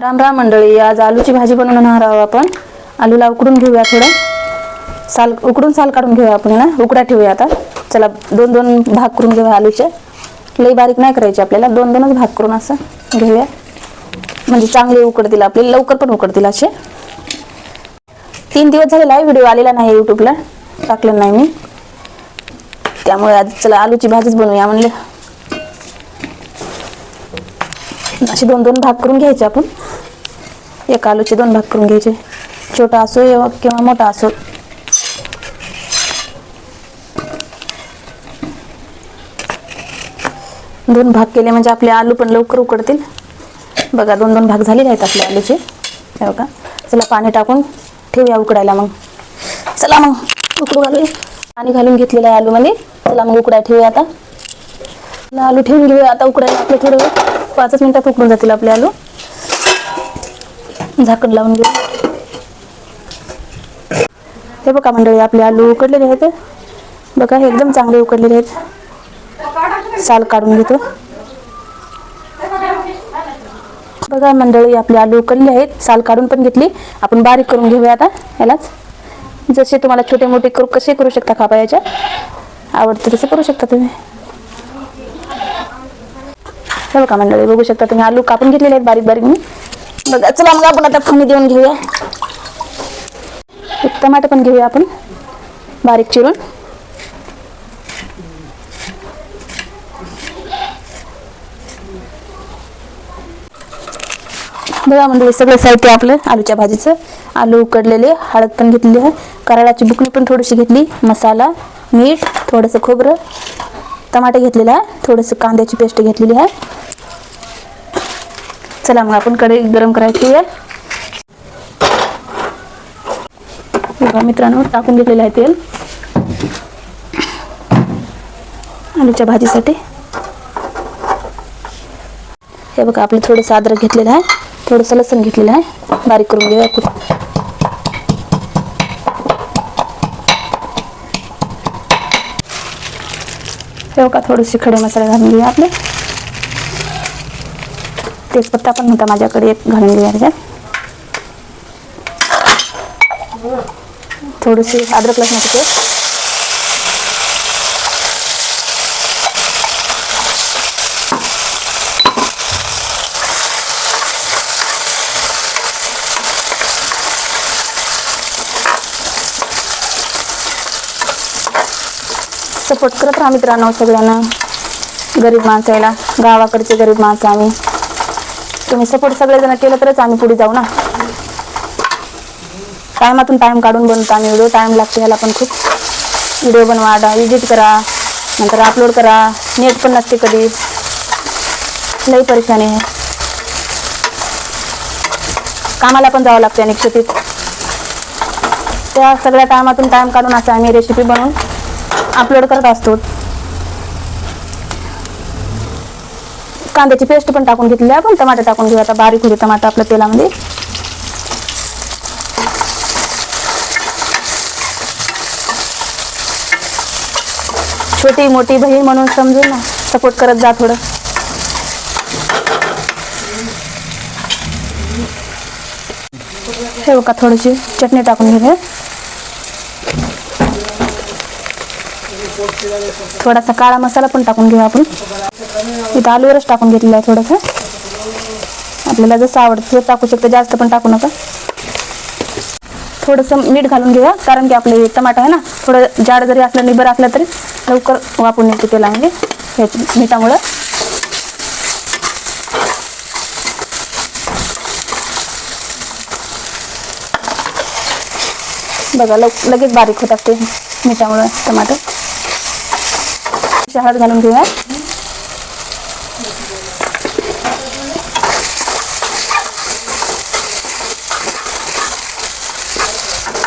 राम राम मंडळी आज आलूची भाजी बनवणार आहोत आपण. आलूला उकडून घेऊया थोडं. साल उकडून साल काढून घेऊया आपण ना. उकडा ठेवूया आता. चला दोन दोन भाग करून घेऊया आलूचे. लई बारीक नाही करायचे आपल्याला. दोन दोनच भाग करून असं घेऊया. म्हणजे चांगले उकडतील आपले. लवकर पण उकडतील असे. तीन दिवस झालेला आहे व्हिडिओ आलेला नाही यूट्यूबला टाकलं नाही मी. त्यामुळे आज चला आलूची भाजीच बनवूया म्हणले. असे दोन दोन भाग करून घ्यायचे आपण. एक आलूचे दोन भाग करून घ्यायचे. छोटा असो किंवा मोठा असो. दोन भाग केले म्हणजे आपले आलू पण लवकर उकडतील. बघा दोन दोन भाग झालेले आहेत आपले आलूचे. बघा चला पाणी टाकून ठेवूया उकडायला मग. चला मग उकडू घालूया. पाणी घालून घेतलेलं आहे आलूमध्ये. चला मग उकडाय ठेवूया आता. आलू ठेवून घेऊया. आता उकडायला आपले थोडं पाचच मिनिटात उकडून जातील आपले आलू. झाकण लावून घेऊ. हे बघा मंडळी आपले आलू उकडलेले आहेत. बघा हे एकदम चांगले उकडलेले आहेत. साल काढून घेतो. बघा मंडळी आपले आलू उकडले आहेत. साल काढून पण घेतली. आपण बारीक करून घेऊया आता यालाच. जसे तुम्हाला छोटे मोठे करू कसे करू शकता खापायाच्या आवडते तसं करू शकता तुम्ही. हे बघा मंडळी बघू शकता तुम्ही. आलू कापून घेतलेले आहेत बारीक बारीक मी. बघा चला मग आपण आता फोडणी देऊन घेऊया. एक टमाटर पण घेऊया आपण बारीक चिरून. बघा म्हणजे सगळं साहित्य आपलं आलूच्या भाजीचं. आलू उकडलेले हळद पण घेतली आहे. कराळाची बुकणी पण थोडीशी घेतली मसाला मीठ थोडंसं खोबरं. टमाटे घेतलेलं आहे थोडंसं कांद्याची पेस्ट घेतलेली आहे. चला मग आपण कढई गरम करायला ठेवूया बघा मित्रांनो टाकून घेतलेलं आहे तेल. आलूच्या भाजीसाठी. हे बघा आपलं थोडंसं अद्रक घेतलेलं आहे. थोडंसं लसण घेतलेलं आहे. बारीक करून घेऊया कुठं हे बघा थोडेसे खडे मसाले घालून घेऊया आपले. तेजपत्ता पण होता माझ्याकडे एक घालून घेऊया त्याच्यात. थोडीशी अद्रक लसूण पेस्ट सपोर्ट करत राहा मित्रांनो सगळ्यांना. गरीब माणसाला गावाकडचे गरीब माणसं आम्ही. तुम्ही सपोर्ट सगळेजण केलं तरच आम्ही पुढे जाऊ ना. टायमातून टाइम काढून बनवतो आम्ही व्हिडिओ टाइम लागतो ह्याला पण खूप. व्हिडिओ बनवा एडिट करा नंतर अपलोड करा. नेट पण नसते कधी. लई परेशानी आहे. कामाला पण जावं लागते आणि शेतीत. त्या सगळ्या टायमातून टाइम काढून असं आम्ही रेसिपी बनवून अपलोड करत असतो. कांद्याची पेस्ट पण टाकून घेतली आपण. टमाटे टाकून घेऊ. आता बारीक होते टमाटर आपल्या तेलामध्ये. छोटी मोठी बहीण म्हणून समजून ना सपोर्ट करत जा थोडं. ठेवू का थोडीशी? चटणी टाकून घेऊया थोडासा काळा मसाला पण टाकून घेऊ आपण. इथं आलूवरच टाकून घेतलेला आहे थोडंसं. आपल्याला जसं आवडतं ते टाकू शकतं जास्त पण टाकू नका. थोडंसं मीठ घालून घेऊया कारण की आपले हे आहे ना थोडं जाड जरी असलं निबर असलं तरी लवकर वापरून येते तेलामध्ये ह्याच्या मिठामुळं. बघा लव लगेच बारीक होतात ते मिठामुळं टमाटर. हळद घालून घेऊया.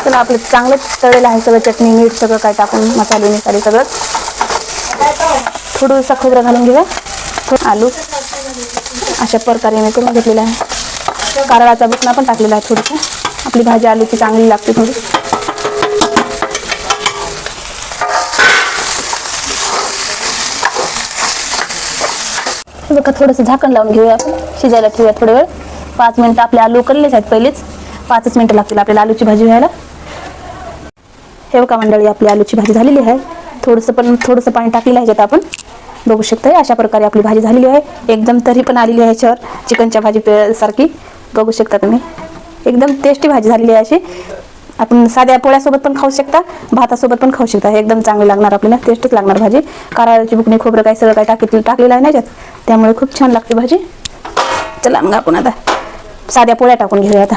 चला आपलं चांगलं तळेलं आहे सगळं चटणी मीठ सगळं काय टाकून मसाले मिसाले सगळं. थोडंसं खोबरं घालून घेऊया. आलू. अशा प्रकारे मी करून घेतलेलं आहे. कारळाचा बुकना पण टाकलेला आहे थोडंसं आपली भाजी आलूची चांगली लागते थोडी. हे बघा थोडंसं झाकण लावून घेऊया आपण? शिजायला ठेवूया थोडं वेळ. पाच मिनटं आपले आलू उकडलेच आहेत पहिलेच. पाचच मिनटं लागतील आपल्याला आलूची भाजी व्हायला. हे बघा मंडळी आपली आलूची भाजी झालेली आहे. थोडंसं पण थोडंसं पाणी टाकलेलं आहे ज्यात आपण. बघू शकता अशा प्रकारे आपली भाजी झालेली आहे. एकदम तरी पण आलेली आहे याच्यावर. चिकनच्या भाजी सारखी. बघू शकता तुम्ही. एकदम टेस्टी भाजी झालेली आहे अशी. आपण साध्या पोळ्यासोबत पण खाऊ शकता भातासोबत पण खाऊ शकता. हे एकदम चांगली लागणार आपल्याला टेस्टच लागणार भाजी. कारळाची बुकणी खोबरं काही सगळं काय टाकी टाकलेलं आहे ना त्यामुळे खूप छान लागते भाजी. चला मग आपण आता साध्या पोळ्या टाकून घेऊया आता.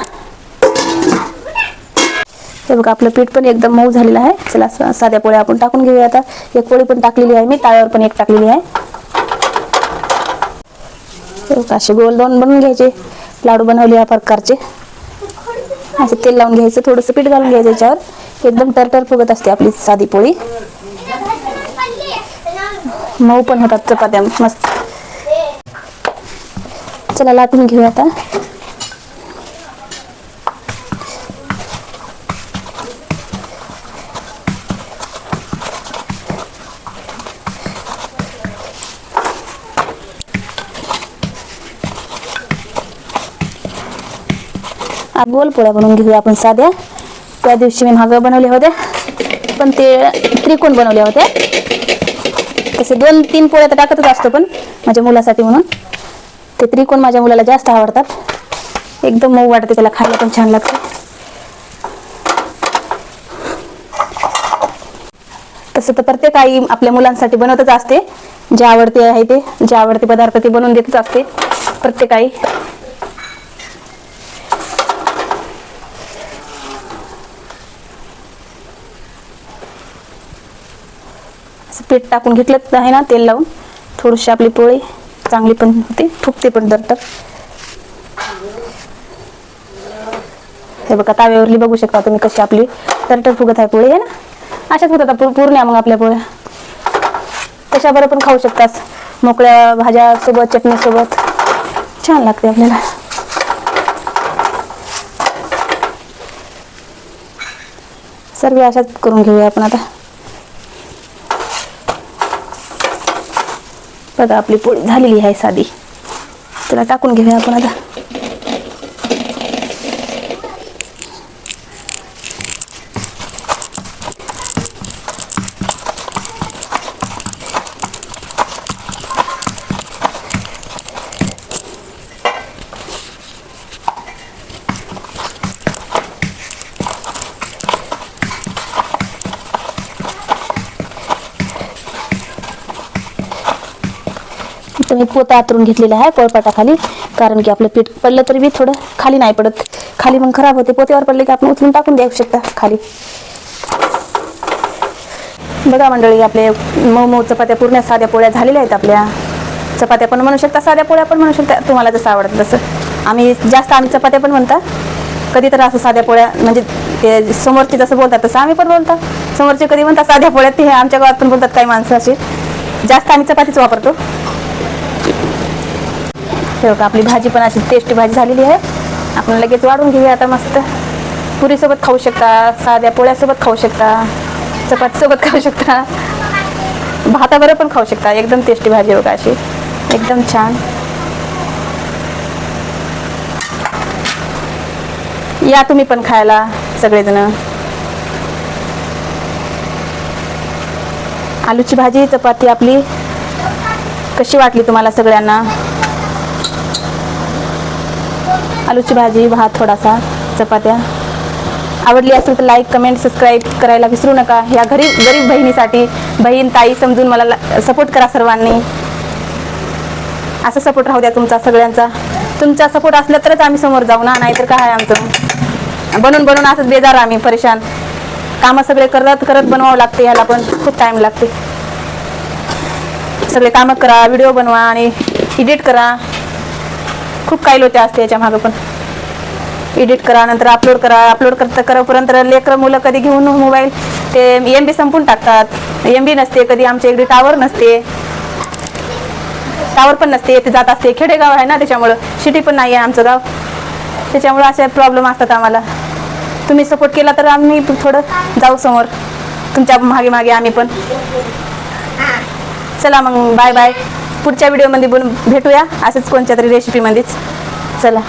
हे बघा आपलं पीठ पण एकदम मऊ झालेलं आहे. चला साध्या पोळ्या आपण टाकून घेऊया आता. एक पोळी पण टाकलेली आहे मी ताळ्यावर पण एक टाकलेली आहे. असे गोल दोन बनवून घ्यायचे. लाडू बनवले या प्रकारचे. असं तेल लावून घ्यायचं थोडंसं पीठ घालून घ्यायचं याच्यावर. एकदम टरटर फुगत असते आपली साधी पोळी. मऊ पण होतात चपात्या मस्त. चला लाटून घेऊया आता. गोल पोळ्या बनवून घेऊया आपण साध्या. त्या दिवशी मी महाग बनवल्या होत्या पण ते त्रिकोण बनवल्या होत्या तसे दोन तीन पोळ्या तर टाकतच असतो पण माझ्या मुलासाठी म्हणून. ते त्रिकोण माझ्या मुलाला जास्त आवडतात. एकदम मऊ वाटते त्याला खायला पण छान लागते. तसं तर प्रत्येक आई आपल्या मुलांसाठी बनवतच असते. जे आवडते आहे ते जे आवडते पदार्थ ते बनवून देतच असते. प्रत्येक आई असं पीठ टाकून घेतलं आहे ना तेल लावून. थोडीशी आपली पोळी चांगली पण होते फुकते पण दरटर हे बघा ताव्यावरली बघू शकता तुम्ही कशी आपली तरटर फुगत आहे पोळी आहे ना? अशाच होतात पूर पूर्ण मग आपल्या पोळ्या. तशा बरं पण खाऊ शकतात. मोकळ्या भाज्या सोबत चटणी सोबत छान लागते आपल्याला. सर्व अशाच करून घेऊया आपण आता. बघा आपली पोळी झालेली आहे साधी. त्याला टाकून घेऊया आपण आता. इथं मी पोता आतरून घेतलेला आहे पोळपाटाखाली. कारण की आपलं पीठ पडलं तरी बी थोडं खाली नाही पडत. खाली मग खराब होते पोत्यावर पडले की आपण उचलून टाकून देऊ शकता खाली. बघा मंडळी आपले मऊ मऊ चपात्या पूर्ण साध्या पोळ्या झालेल्या आहेत आपल्या. चपात्या पण म्हणू शकता साध्या पोळ्या पण म्हणू शकता. तुम्हाला जसं आवडतं तसं. आम्ही जास्त आम्ही चपात्या पण म्हणता. कधी तर असं साध्या पोळ्या म्हणजे ते समोरचे जसं बोलतात तसं आम्ही पण बोलता. समोरचे कधी म्हणतात साध्या पोळ्या ते आमच्या गावात पण बोलतात काही माणसं अशी जास्त आम्ही चपातीच वापरतो. हे आपली भाजी पण अशी टेस्टी भाजी झालेली आहे. आपण लगेच वाढून घेऊया आता मस्त. पुरीसोबत खाऊ शकता साध्या पोळ्यासोबत खाऊ शकता चपातीसोबत खाऊ शकता भाताबरोबर पण खाऊ शकता. एकदम टेस्टी भाजी बघा अशी. एकदम छान. या तुम्ही पण खायला सगळेजण. आलूची भाजी चपाती आपली. कशी वाटली तुम्हाला सगळ्यांना? आलूची भाजी भात थोडासा चपात्या. आवडली असेल तर लाईक कमेंट सबस्क्राईब करायला विसरू नका. या घरी गरीब बहिणीसाठी बहीण ताई समजून मला सपोर्ट करा सर्वांनी. असा सपोर्ट राहू द्या तुमचा सगळ्यांचा. तुमचा सपोर्ट असला तरच आम्ही समोर जाऊ ना नाहीतर काय आहे आमचं? बनून बनून असंच बेजार आम्ही परेशान. कामं सगळे करत करत बनवावं लागते ह्याला पण खूप टाईम लागते. सगळे कामं करा व्हिडिओ बनवा आणि एडिट करा. खूप काही लोक असते याच्या मागे पण. एडिट करा नंतर अपलोड करा अपलोड करता करेपर्यंत लेकर मुलं कधी घेऊन मोबाईल ते एम बी संपून टाकतात. एम बी नसते कधी आमच्या इकडे टावर नसते. टावर पण नसते ते जात असते. खेडेगाव आहे ना त्याच्यामुळं. सिटी पण नाही आहे आमचं गाव. त्याच्यामुळं असे प्रॉब्लेम असतात आम्हाला. तुम्ही सपोर्ट केला तर आम्ही थोडं जाऊ समोर. तुमच्या मागे मागे आम्ही पण. चला मग बाय बाय पुढच्या व्हिडिओमध्ये बोलून भेटूया. असंच कोणत्या तरी रेसिपीमध्येच चला.